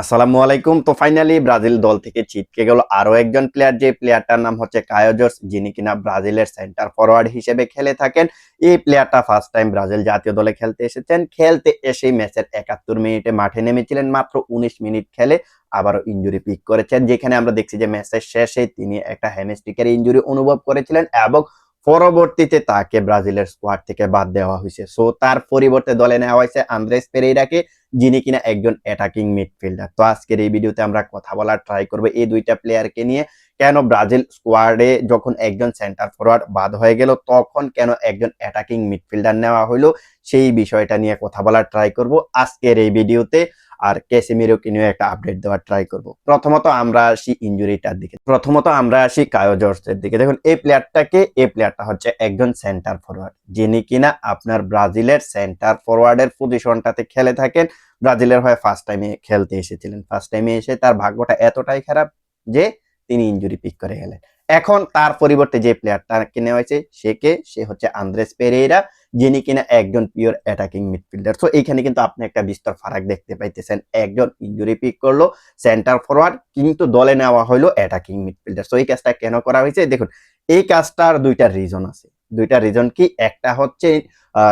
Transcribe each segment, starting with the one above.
আসসালামু আলাইকুম। তো ফাইনালি ব্রাজিল দল থেকে ছিটকে গেল আরও একজন প্লেয়ার যে প্লেয়ারটার নাম হচ্ছে কায়োজস যিনি কিনা ব্রাজিলের সেন্টার ফরওয়ার্ড হিসেবে খেলে থাকেন। এই প্লেয়ারটা ফার্স্ট টাইম ব্রাজিল জাতীয় দলে খেলতে এসেছেন। খেলতে এসেই ম্যাচের একাত্তর মিনিটে মাঠে নেমেছিলেন, মাত্র উনিশ মিনিট খেলে আবারও ইঞ্জুরি পিক করেছেন। যেখানে আমরা দেখছি যে ম্যাচের শেষে তিনি একটা হ্যামস্টিকের ইঞ্জুরি অনুভব করেছিলেন এবং পরবর্তীতে তাকে ব্রাজিলের স্কোয়াড থেকে বাদ দেওয়া হয়েছে। সো তার পরিবর্তে দলে নেওয়া হয়েছে আন্দ্রেস পেরেইরাকে, যিনি কিনা একজন অ্যাটাকিং মিডফিল্ডার তো আজকের এই ভিডিওতে আমরা কথা বলার ট্রাই করব এই দুইটা প্লেয়ারকে নিয়ে। কেন ব্রাজিল স্কোয়াডে যখন একজন সেন্টার ফরওয়ার্ড বাদ হয়ে গেল, তখন কেন একজন অ্যাটাকিং মিডফিল্ডার নেওয়া হলো? সেই বিষয়টা নিয়ে কথা বলার ট্রাই করব আজকের এই ভিডিওতে। আর ক্যাসেমিরোকে নিয়ে একটা আপডেট দেওয়ার ট্রাই করব। প্রথমত আমরা আসি ইঞ্জুরিটার দিকে। প্রথমত আমরা আসি কায়ো জর্জের দিকে। দেখুন, এই প্লেয়ারটাকে এই প্লেয়ারটা হচ্ছে একজন সেন্টার ফরওয়ার্ড যিনি কিনা আপনার ব্রাজিলের সেন্টার ফরওয়ার্ডের পজিশনটাতে খেলে থাকেন। ব্রাজিলের হয়ে ফার্স্ট টাইমে খেলতে এসেছিলেন। ফার্স্ট টাইমে এসে তার ভাগ্যটা এতটাই খারাপ যে তিনি ইঞ্জুরি পিক করে গেলেন। এখন তার পরিবর্তে যে প্লেয়ারটাকে নেওয়া হয়েছে, সে কে? সে হচ্ছে আন্দ্রেস পেরেইরা। যিনি কিনা একজন পিওর অ্যাটাকিং মিডফিল্ডার সো এইখানে কিন্তু আপনি একটা বিস্তর ফারাক দেখতে পাইতেছেন। একজন ইঞ্জুরি পিক করল সেন্টার ফরওয়ার্ড কিন্তু দলে নেওয়া হলো অ্যাটাকিং মিডফিল্ডার সো এই কাজটা কেন করা হয়েছে? দেখুন, এই কাজটার দুইটা রিজন আছে। দুইটা রিজন কি? একটা হচ্ছে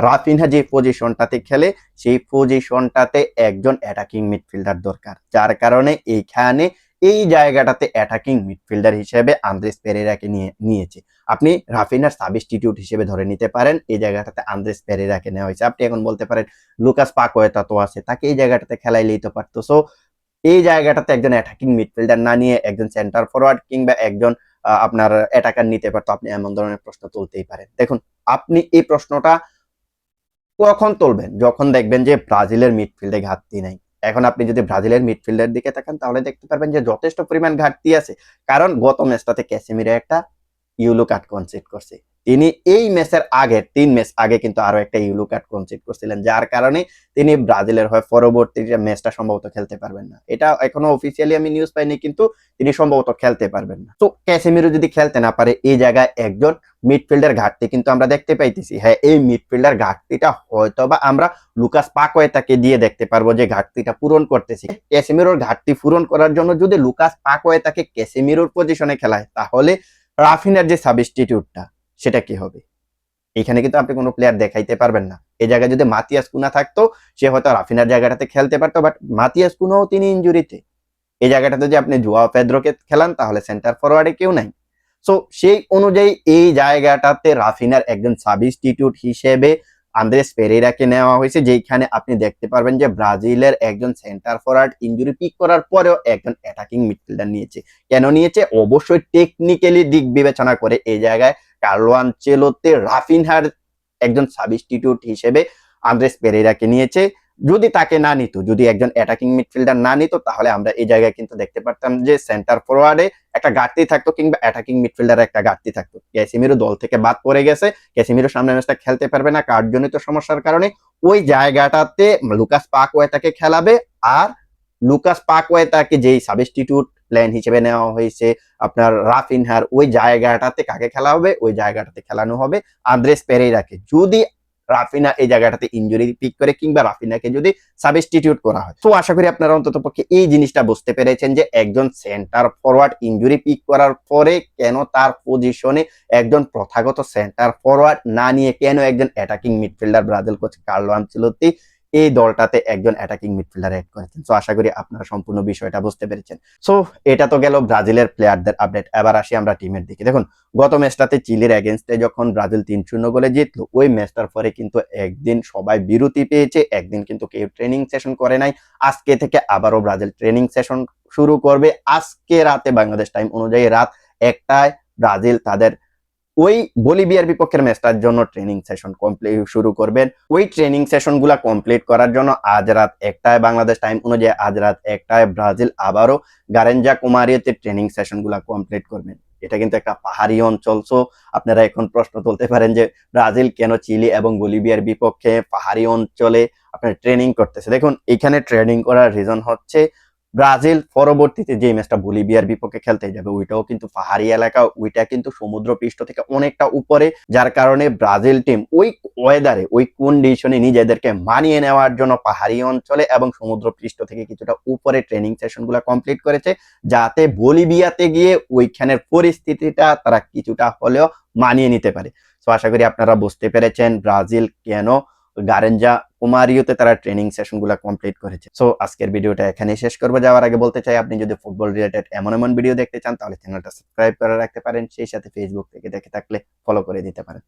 রাফিনহা যে পজিশনটাতে খেলে, সেই পজিশনটাতে একজন অ্যাটাকিং মিডফিল্ডার দরকার। যার কারণে এইখানে এই জায়গাটাতে অ্যাটাকিং মিডফিল্ডার হিসেবে আন্দ্রেস পেরেরাকে নিয়ে, নিয়েছে। আপনি রাফিনার সাবস্টিটিউট হিসেবে ধরে নিতে পারেন, এই জায়গাটাতে আন্দ্রেস পেরেরাকে নেওয়া হয়েছে। আপনি এখন বলতে পারেন, লুকাস পাকোয়েতা তো আছে তাকে এই জায়গাটাতে খেলাইলেই তো পারতো। সো এই জায়গাটাতে একজন অ্যাটাকিং মিডফিল্ডার না নিয়ে একজন সেন্টার ফরওয়ার্ড কিংবা একজন আপনার অ্যাটাকার নিতে পারতো, আপনি এমন ধরনের প্রশ্ন তুলতেই পারেন। দেখুন, আপনি এই প্রশ্নটা কখন তুলবেন? যখন দেখবেন যে ব্রাজিলের মিডফিল্ডে ঘাটতি নাই। এখন আপনি যদি ব্রাজিলের মিডফিল্ডের দিকে থাকেন তাহলে দেখতে পারবেন যে যথেষ্ট পরিমাণ ঘাটতি আছে। কারণ গত ম্যাচটাতে ক্যাসেমিরা একটা ইউলো কাট কনসিড করছে। তিনি এই ম্যাচের আগে, তিন ম্যাচ আগে কিন্তু আরও একটা ইউলো কার্ড কনসিড করছিলেন, যার কারণে তিনি ব্রাজিলের হয়ে পরবর্তী ম্যাচটা সম্ভবত খেলতে পারবেন না। এটা এখনও অফিসিয়ালি আমি নিউজ পাইনি, কিন্তু তিনি সম্ভবত খেলতে পারবেন না। তো ক্যাসিমিরো যদি খেলতে না পারে, এই জায়গায় একজন মিডফিল্ডার ঘাটতি কিন্তু আমরা দেখতে পাইতেছি। হ্যাঁ এই মিডফিল্ডার ঘাটতিটা হয়তো বা আমরা লুকাস পাকোয়েতাকে দিয়ে দেখতে পারব যে ঘাটতিটা পূরণ করতেছি। ক্যাসিমিরোর ঘাটতি পূরণ করার জন্য যদি লুকাস পাকোয়েতাকে ক্যাসিমিরোর পজিশনে খেলায়, তাহলে রাফিনার যে সাবস্টিটিউটটা সেটা কি হবে? এখানে কিন্তু আপনি কোনো প্লেয়ার দেখাইতে পারবেন না। এ জায়গায় যদি মাতিয়াস কুনা থাকতো, সে হয়তো রাফিনার জায়গাটাতে খেলতে পারতো বাট মাতিয়াস কুনাও তিনি ইঞ্জুরিতে এই জায়গাটাতে যদি আপনি জুয়া পেদ্রোকে খেলান, তাহলে সেন্টার ফরওয়ার্ডে কেউ নাই। সো সেই অনুযায়ী এই জায়গাটাতে রাফিনার একজন সাবস্টিটিউট হিসেবে আন্দ্রেস পেরেরাকে নেওয়া হয়েছে যেখানে আপনি দেখতে পারবেন যে ব্রাজিলের একজন সেন্টার ফরওয়ার্ড ইঞ্জুরি পিক করার পরেও একজন অ্যাটাকিং মিডফিল্ডার নিয়েছে। কেন নিয়েছে? অবশ্যই টেকনিক্যালি দিক বিবেচনা করে এই জায়গায় কার্লো আনচেলোতে রাফিনহার একজন সাবস্টিটিউট হিসেবে আন্দ্রেস পেরেরাকে নিয়েছে। যদি তাকে না নিত, যদি একজন অ্যাটাকিং মিডফিল্ডার না নিত, তাহলে আমরা এই জায়গায় কিন্তু দেখতে পারতাম যে সেন্টার ফরওয়ার্ডে একটা ঘাটতি থাকতো কিংবা অ্যাটাকিং মিডফিল্ডারে একটা ঘাটতি থাকতো। ক্যাসিমিরো দল থেকে বাদ পড়ে গেছে। ক্যাসিমিরো সামনে ম্যাচটা খেলতে পারবে না কার্ডজনিত সমস্যার কারণে। ওই জায়গাটাতে লুকাস পাকওয়েতাকে খেলাবে আর লুকাস পাকওয়েতাকে যেই সাবস্টিটিউট প্ল্যান হিসেবে নেওয়া হয়েছে আপনার রাফিনহার, ওই জায়গাটাতে কাকে খেলা হবে? ওই জায়গাটাতে খেলানো হবে আন্দ্রেস পেরেইরাকে। যদি রাফিনা এই জায়গাটাতে ইনজুরি পিক করে কিংবা রাফিনাকে যদি সাবস্টিটিউট করা হয়। তো আশা করি আপনারা অন্তত পক্ষে এই জিনিসটা বুঝতে পেরেছেন যে একজন সেন্টার ফরওয়ার্ড ইনজুরি পিক করার পরে কেন তার পজিশনে একজন প্রথাগত সেন্টার ফরওয়ার্ড না নিয়ে কেন একজন attacking midfielder Brazil coach Carlo Ancelotti এই দলটাতে একজন অ্যাটাকিং মিডফিল্ডার অ্যাড করেছেন। সো আশা করি আপনারা সম্পূর্ণ বিষয়টা বুঝতে পেরেছেন। সো এটা তো গেল ব্রাজিলের প্লেয়ারদের আপডেট এবার আসি আমরা টিমের দিকে। দেখুন, গত ম্যাচটাতে চিলির এগেনস্টে যখন ব্রাজিল তিন শূন্য গোলে জিতলো, ওই ম্যাচটার পরে কিন্তু একদিন সবাই বিরতি পেয়েছে, একদিন কিন্তু কেউ ট্রেনিং সেশন করে নাই। আজকে থেকে আবারও ব্রাজিল ট্রেনিং সেশন শুরু করবে। আজকে রাতে বাংলাদেশ টাইম অনুযায়ী রাত একটায় ব্রাজিল তাদের ওই বলিভিয়ার বিপক্ষের ম্যাচটার জন্য ট্রেনিং সেশন কমপ্লিট শুরু করবেন। ওই ট্রেনিং সেশনগুলা কমপ্লিট করার জন্য আজ রাত একটায় বাংলাদেশ টাইম অনুযায়ী আজ রাত একটায় ব্রাজিল আবারও গারেঞ্জা কুমারিয়াতে ট্রেনিং সেশনগুলা কমপ্লিট করবেন। এটা কিন্তু একটা পাহাড়ি অঞ্চল সো আপনারা এখন প্রশ্ন তুলতে পারেন যে ব্রাজিল কেন চিলি এবং বলিভিয়ার বিপক্ষে পাহাড়ি অঞ্চলে আপনার ট্রেনিং করতেছে? দেখুন, এখানে ট্রেনিং করার রিজন হচ্ছে ব্রাজিল পরবর্তীতে যে ম্যাচটা বলিভিয়ার বিপক্ষে খেলতে যাবে, ওইটাও কিন্তু পাহাড়ি এলাকা, ওইটা কিন্তু সমুদ্র পৃষ্ঠ থেকে অনেকটা উপরে, যার কারণে ব্রাজিল টিম ওই ওয়েদারে ওই কন্ডিশনে নিজেদেরকে মানিয়ে নেওয়ার জন্য পাহাড়ি অঞ্চলে এবং সমুদ্র পৃষ্ঠ থেকে কিছুটা উপরে ট্রেনিং সেশনগুলো কমপ্লিট করেছে, যাতে বলিভিয়াতে গিয়ে ওইখানের পরিস্থিতিটা তারা কিছুটা হলেও মানিয়ে নিতে পারে। তো আশা করি আপনারা বুঝতে পেরেছেন ব্রাজিল কেন গারেঞ্জা কুমারিওতে তারা ট্রেনিং সেশনগুলো কমপ্লিট করেছে। সো আজকের ভিডিওটা এখানে শেষ করব। যাওয়ার আগে বলতে চাই, আপনি যদি ফুটবল রিলেটেড এমন এমন ভিডিও দেখতে চান, তাহলে চ্যানেলটা সাবস্ক্রাইব করে রাখতে পারেন। সেই সাথে ফেসবুক থেকে দেখে থাকলে ফলো করে দিতে পারেন।